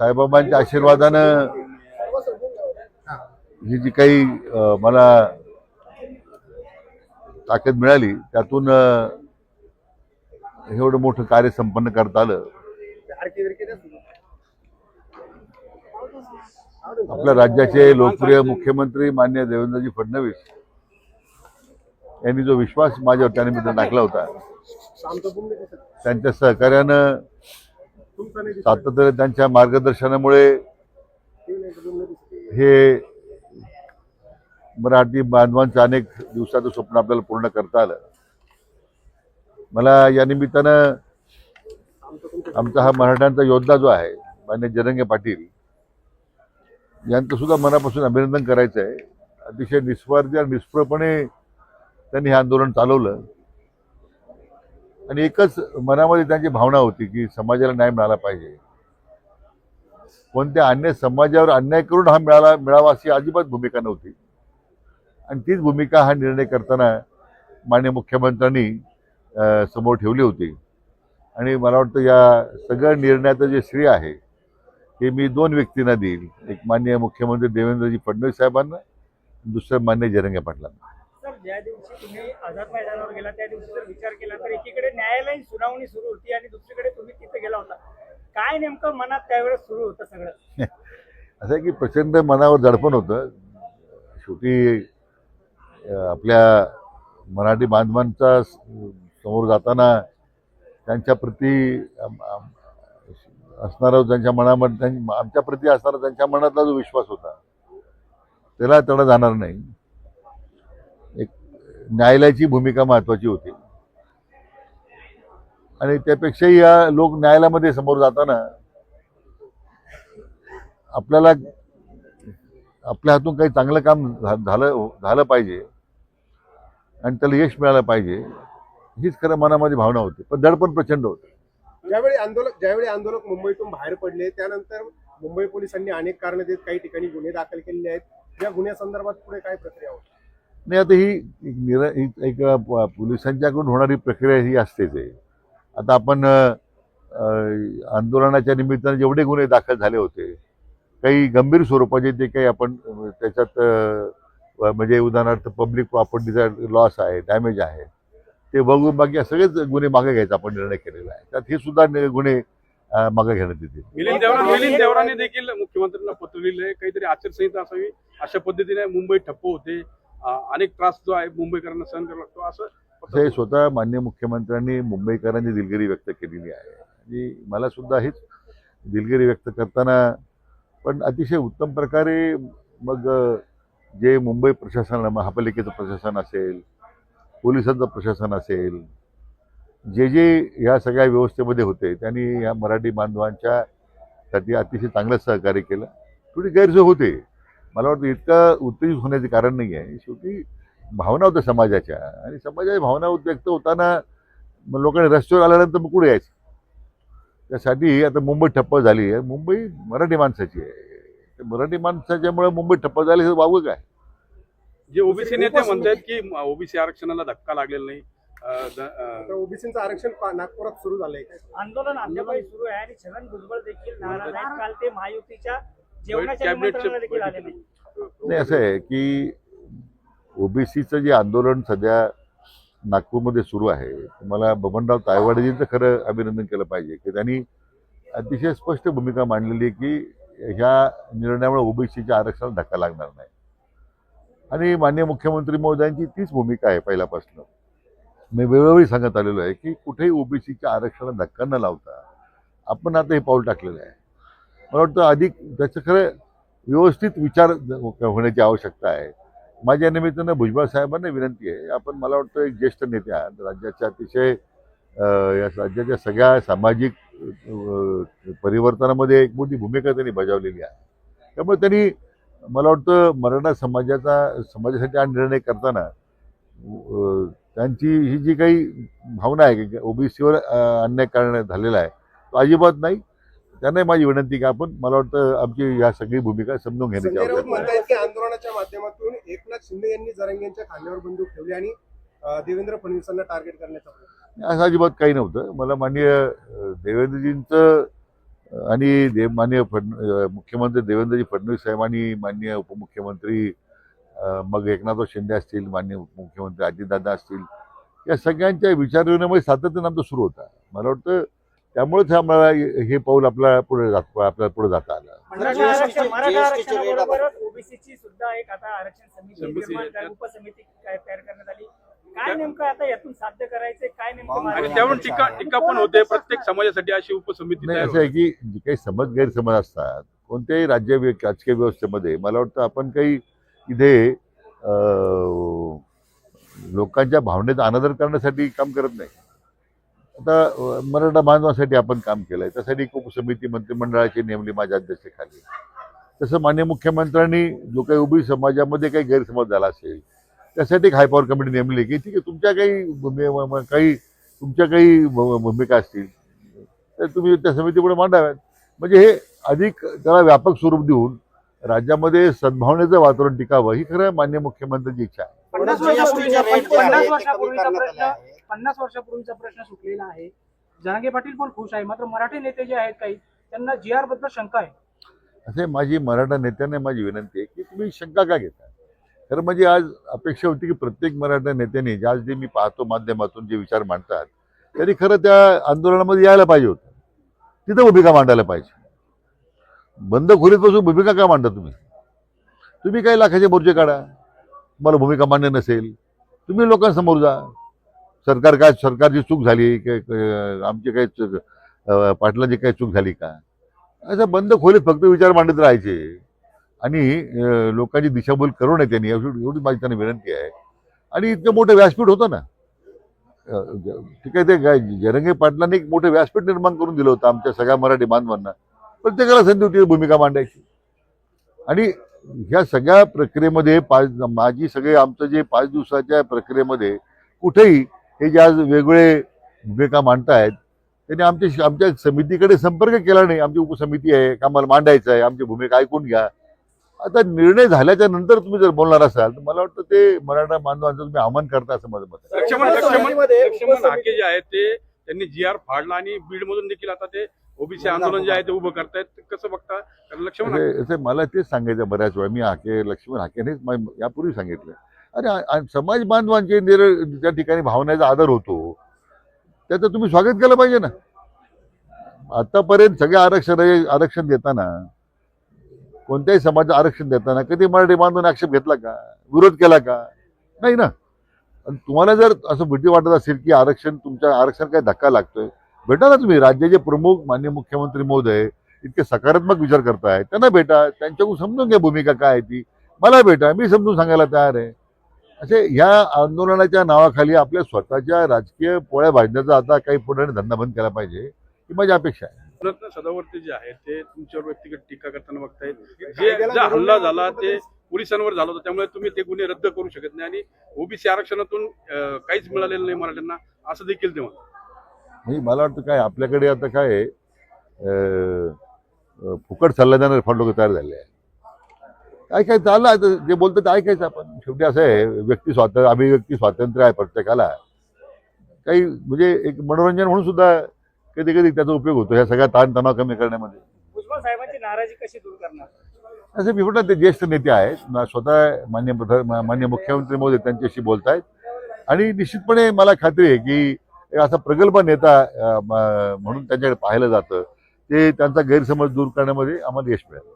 साईबाबांच्या आशीर्वादानं ही जी काही मला ताकद मिळाली त्यातून एवढं मोठं कार्य संपन्न करता आलं. आपल्या राज्याचे लोकप्रिय मुख्यमंत्री मान्य देवेंद्रजी फडणवीस यांनी जो विश्वास माझ्यावर त्यानिमित्त टाकला होता त्यांच्या सहकार्यानं सातत्याने त्यांच्या मार्गदर्शनामुळे हे मराठी बांधवांचं अनेक दिवसाचं स्वप्न आपल्याला पूर्ण करता आलं. मला या निमित्तानं आमचा हा मराठ्यांचा योद्धा जो आहे मान्य जरंगे पाटील यांचं सुद्धा मनापासून अभिनंदन करायचं आहे अतिशय निस्वार्थी आणि निष्प्रपणे त्यांनी हे आंदोलन चालवलं. आणि एकच मनामध्ये त्यांची भावना होती की समाजाला न्याय मिळाला पाहिजे. कोणत्या अन्य समाजावर अन्याय करून हा मिळाला मिळावा अशी अजिबात भूमिका नव्हती. आणि तीच भूमिका हा निर्णय करताना मान्य मुख्यमंत्र्यांनी समोर ठेवली होती. आणि मला वाटतं या सगळ्या निर्णयाचं जे श्रेय आहे हे मी दोन व्यक्तींना देईल. एक मान्य मुख्यमंत्री देवेंद्रजी फडणवीस साहेबांना दुसरं मान्य जरंगे पाटलांना. ज्या दिवशी तुम्ही आझाद मैदानावर गेला त्या दिवशी जर विचार केला तर एकीकडे न्यायालयीन सुनावणी सुरू होती आणि दुसरीकडे तुम्ही तिथे गेला होता. काय नेमकं मनात त्यावेळेस सुरू होतं सगळं? असं आहे की प्रचंड मनावर दडपण होतं. शेवटी आपल्या मराठी बांधवांचा समोर जाताना त्यांच्या प्रती असणारा त्यांच्या मनामध्ये त्यां- आमच्या प्रती असणारा त्यांच्या मनातला जो विश्वास होता त्याला तेवढा जाणार नाही. न्यायालयाची भूमिका महत्वाची होती. आणि त्यापेक्षाही या लोक न्यायालयामध्ये समोर जाताना आपल्याला आपल्या हातून काही चांगलं काम झालं झालं पाहिजे आणि त्याला यश मिळालं पाहिजे हीच खरं मनामध्ये भावना होती. पण दडपण प्रचंड होतं. ज्यावेळी आंदोलक ज्यावेळी आंदोलक मुंबईतून बाहेर पडले त्यानंतर मुंबई पोलिसांनी अनेक कारणं देत काही ठिकाणी गुन्हे दाखल केलेले आहेत. या गुन्ह्यासंदर्भात पुढे काय प्रक्रिया होती नाही आता ही एक निर एक प- पोलिसांच्याकडून होणारी प्रक्रिया ही असतेच आहे. आता आपण आंदोलनाच्या निमित्तानं जेवढे गुन्हे दाखल झाले होते काही गंभीर स्वरूपाचे जे काही आपण त्याच्यात म्हणजे उदाहरणार्थ पब्लिक प्रॉपर्टीचा लॉस आहे डॅमेज आहे ते बघून बाकी सगळेच गुन्हे मागे घ्यायचा आपण निर्णय केलेला आहे. त्यात हे सुद्धा गुन्हे मागे घेण्यात येतील. देवराने देखील मुख्यमंत्र्यांना पत्र लिहिलंय. काहीतरी आचारसंहिता असावी अशा पद्धतीने मुंबई ठप्प होते. अनेक त्रास जो आहे मुंबईकरांना सहन करावा लागतो असं हे स्वतः मान्य मुख्यमंत्र्यांनी मुंबईकरांची दिलगिरी व्यक्त केलेली आहे. आणि मला सुद्धा हीच दिलगिरी व्यक्त करताना पण अतिशय उत्तम प्रकारे मग जे मुंबई प्रशासन महापालिकेचं प्रशासन असेल पोलिसांचं प्रशासन असेल जे जे ह्या सगळ्या व्यवस्थेमध्ये होते त्यांनी या मराठी बांधवांच्या साठी अतिशय चांगलं सहकार्य केलं. थोडी गैरसोय होते. मला वाटतं इतकं उत्तेजित होण्याचे कारण नाही आहे. शेवटी भावना होत्या समाजाच्या आणि समाजाच्या भावना व्यक्त होताना मग लोकांनी रस्त्यावर आल्यानंतर मग कुठे यायचं? त्यासाठी आता मुंबई ठप्प झाली आहे. मुंबई मराठी माणसाची आहे. ते मराठी माणसाच्यामुळे मुंबई ठप्प झाली हे वावं काय? जे ओबीसी नेते म्हणतात की ओबीसी आरक्षणाला धक्का लागलेला नाही. ओबीसीचं आरक्षण नागपुरात सुरू झालंय. आंदोलन अद्यापही सुरू आहे आणि छगन भुजबळ देखील नाराज आहेत. काल ते महायुतीच्या जेवणाच्या कॅबिनेटच्या निमंत्रणाला देखील आले नाही नाही असं आहे की ओबीसीचं जे आंदोलन सध्या नागपूरमध्ये सुरू आहे मला बबनराव तायवाडेजींचं खरं अभिनंदन केलं पाहिजे की त्यांनी अतिशय स्पष्ट भूमिका मांडलेली आहे की ह्या निर्णयामुळे ओबीसीच्या आरक्षणाला धक्का लागणार नाही. आणि मान्य मुख्यमंत्री महोदयांची तीच भूमिका आहे पहिल्यापासून. मी वेळोवेळी सांगत आलेलो आहे की कुठेही ओबीसीच्या आरक्षणाला धक्का न लावता आपण आता हे पाऊल टाकलेलं आहे. मला वाटतं अधिक त्याचं खरं व्यवस्थित विचार होण्याची आवश्यकता आहे. माझ्या निमित्तानं भुजबळ साहेबांना विनंती आहे. आपण मला वाटतं एक ज्येष्ठ नेते आहात. राज्याच्या अतिशय या राज्याच्या सगळ्या सामाजिक परिवर्तनामध्ये एक मोठी भूमिका त्यांनी बजावलेली आहे. त्यामुळे त्यांनी मला वाटतं मराठा समाजाचा समाजासाठी हा निर्णय करताना त्यांची ही जी काही भावना आहे की ओबीसीवर अन्याय कारण झालेला आहे तो अजिबात नाही. त्यांनाही माझी विनंती की आपण मला वाटतं आमची या सगळी भूमिका समजून घेण्याची आवश्यकता आंदोलनाच्या माध्यमातून एकनाथ शिंदे यांनी जरांगे यांच्या खांद्यावर बंदूक ठेवली आणि देवेंद्र फडणवीसांना टार्गेट करण्याचा असं अजिबात काही नव्हतं. मला माननीय देवेंद्रजींचं आणि देव मान्य फड अं, मुख्यमंत्री देवेंद्रजी फडणवीस साहेब आणि माननीय उपमुख्यमंत्री मग एकनाथ शिंदे असतील माननीय मुख्यमंत्री अजितदादा असतील या सगळ्यांच्या विचारविनिमय सातत्यानं आमचं सुरू होता. मला वाटतं त्यामुळेच आम्हाला हे पाऊल आपल्याला पुढे जात आपल्याला पुढे जाता आलं. मराठा आरक्षण GST मराठा चे rate आरक्षणाबरोबरच ओबीसीची सुद्धा एक आता आरक्षण समिती समिती निर्माण आहे. करा- उपसमिती काय तयार करण्यात आली. काय नेमकं आता यातून साध्य करायचंय? काय नेमकं आणि मार्ग आणि आहे? त्यावर टीका टीका पण होते प्रत्येक समाजासाठी अशी उपसमिती नाही तयार असं आहे की जे काही समज गैरसमज असतात कोणत्याही राज्य राजकीय व्यवस्थेमध्ये मला वाटतं आपण काही इथे लोकांच्या भावनेचा अनादर करण्यासाठी काम करत नाही. आता मराठा बांधवासाठी आपण काम केलंय. त्यासाठी उपसमिती मंत्रिमंडळाची नेमली माझ्या अध्यक्षतेखाली. तसं मान्य मुख्यमंत्र्यांनी जो काही उभी समाजामध्ये काही गैरसमज झाला असेल त्यासाठी एक हायपॉवर कमिटी नेमली की ठीक आहे तुमच्या काही काही तुमच्या काही भूमिका असतील तर तुम्ही त्या समितीपुढे मांडाव्यात. म्हणजे हे अधिक त्याला व्यापक स्वरूप देऊन राज्यामध्ये सद्भावनेचं वातावरण टिकावं ही खरं मान्य मुख्यमंत्र्यांची इच्छा आहे. पन्नास वर्षापूर्वीचा प्रश्न सुटलेला आहे. जनागे पाटील पण खुश आहे. मात्र मराठी नेते जे आहेत काही त्यांना जी आरबद्दल शंका आहे. असे माझी मराठा नेत्यांना माझी विनंती आहे की तुम्ही शंका का घेता खरं म्हणजे आज अपेक्षा होती की प्रत्येक मराठा नेत्याने आज जे मी पाहतो माध्यमातून जे विचार मांडतात त्यांनी खरं त्या आंदोलनामध्ये यायला पाहिजे होतं. तिथं भूमिका मांडायला पाहिजे. बंद खोलीत बसून भूमिका का मांडता तुम्ही? तुम्ही काही लाखाचे मोर्चे काढा. तुम्हाला भूमिका मांडणे नसेल. तुम्ही लोकांसमोर जा. सरकार काय सरकारची चूक झाली काय काय- आमची काही पाटलांची काही चूक झाली का? असं बंद खोलीत फक्त विचार मांडत राहायचे. आणि लोकांची दिशाभूल करू नये त्यांनी एवढी एवढी माझी त्यांना विनंती आहे. आणि इतकं मोठं व्यासपीठ होतं ना. ठीक आहे ते काय जरंगे पाटलांनी एक मोठं व्यासपीठ निर्माण करून दिलं होतं आमच्या सगळ्या मराठी बांधवांना. प्रत्येकाला संधी होती भूमिका मांडायची. आणि ह्या सगळ्या प्रक्रियेमध्ये पाच माझी सगळे आमचं जे पाच दिवसाच्या प्रक्रियेमध्ये कुठेही हे जे आज वेगळे भूमिका मांडतायत त्यांनी आमच्या आमच्या समितीकडे संपर्क केला नाही. आमची उपसमिती आहे का आम्हाला मांडायचं आहे आमची भूमिका ऐकून घ्या. आता निर्णय झाल्याच्यानंतर तुम्ही जर बोलणार असाल तर मला वाटतं ते मराठा बांधवांचं तुम्ही आव्हान करता असं माझं मत आहे. लक्ष्मण लक्ष्मण समितीमध्ये लक्ष्मण उपसमिती- हाके जे आहेत ते त्यांनी जी आर फाडला आणि बीड मधून देखील आता ते ओबीसी आंदोलन जे आहे ते उभं करतायत. ते कसं बघता? लक्ष्मण हाके- असे असे मला तेच सांगायचं बऱ्याच वेळा. मी हाके लक्ष्मण हाकेनेच मा- यापूर्वी सांगितलं अरे समाज बांधवांचे निर त्या ठिकाणी भावनेचा आदर होतो त्याचं तुम्ही स्वागत केलं पाहिजे ना. आतापर्यंत सगळे आरक्षण आरक्षण देताना कोणत्याही समाजाचं आरक्षण देताना कधी मराठी बांधून आक्षेप घेतला का? विरोध केला का? नाही ना. आणि तुम्हाला जर असं भीती वाटत असेल की आरक्षण तुमच्या आरक्षण काय धक्का लागतोय भेटा ना तुम्ही. राज्याचे प्रमुख मान्य मुख्यमंत्री महोदय इतके सकारात्मक विचार करताय. त्यांना भेटा. त्यांच्याकडून समजून घ्या भूमिका काय आहे ती. मला भेटा. मी समजून सांगायला तयार आहे. असे ह्या आंदोलनाच्या नावाखाली आपल्या स्वतःच्या राजकीय पोळ्या भाजण्याचा आता काही पुढे धंदा बंद केला पाहिजे ही माझी अपेक्षा आहे. रत्न सदावर्ती जे आहे ते तुमच्यावर व्यक्तिगत टीका करताना बघतायत. जे कायद्याला जो हल्ला झाला ते पोलिसांवर झाला होता त्यामुळे तुम्ही ते गुन्हे रद्द करू शकत नाही आणि ओबीसी आरक्षणातून काहीच मिळालेलं नाही मराठ्यांना असं देखील ते म्हणतात. नाही मला वाटतं काय आपल्याकडे आता काय फुकट सल्ला देणारे फार लोक तयार झाले आहे काय काय चाललं आहे तर जे बोलतं ते ऐकायचं आपण. शेवटी असं आहे व्यक्ती स्वातंत्र्य अभिव्यक्ती स्वातंत्र्य आहे प्रत्येकाला. काही म्हणजे एक मनोरंजन म्हणून सुद्धा कधी कधी त्याचा उपयोग होतो ह्या सगळ्या ताणतणाव कमी करण्यामध्ये. भुजबळ साहेबांची नाराजी कशी दूर करणार? असं मी म्हटलं ते ज्येष्ठ नेते आहेत. स्वतः मान्य मान्य मुख्यमंत्री मोदी त्यांच्याशी बोलतायत. आणि निश्चितपणे मला खात्री आहे की असा प्रगल्भ नेता म्हणून त्यांच्याकडे पाहिलं जातं ते त्यांचा गैरसमज दूर करण्यामध्ये आम्हाला यश मिळेल.